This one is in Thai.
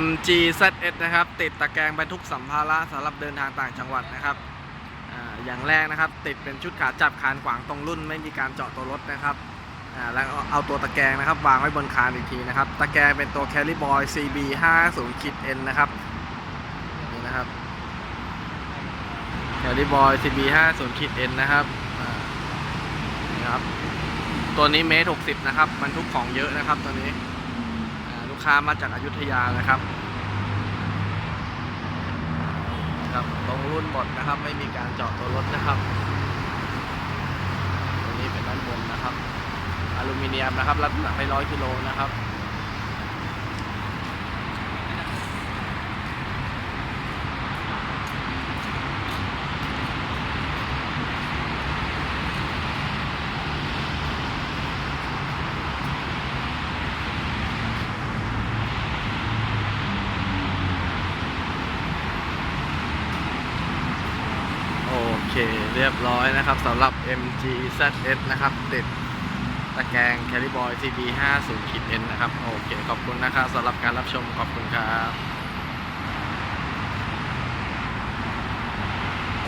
MG ZS นะครับ ติดตะแกรงบรรทุกสัมภาระสำหรับเดินทางต่างจังหวัดนะครับออย่างแรกนะครับ ติดเป็นชุดขาจับคานขวางตรงรุ่น ไม่มีการเจาะตัวรถนะครับแล้วเอาตัวตะแกรงนะครับ วางไว้บนคานอีกทีนะครับ ตะแกรงเป็นตัว Carry Boy CB 5 0คิด N นะครับนี่นะครับ Carry Boy CB 5 0คิด N นะครับนะครับ ตัวนี้เมตร60นะครับบรรทุกของเยอะนะครับตัวนี้ กค้ามาจากอายุทยานะครับครับตรงรุ่นหมดนะครับ ไม่มีการเจาะตัวรถนะครับตรงนี้เป็นด้านบนนะครับอลูมิเนียมนะครับรับหนักได้ร้อยกิโลนะครับ โอ เคเรียบร้อยนะครับสำหรับ MG ZS นะครับ ติดตะแกรง c a l i Boy CB 5 0 N นะครับ โอเค ขอบคุณนะครับสำหรับการรับชมขอบคุณครับ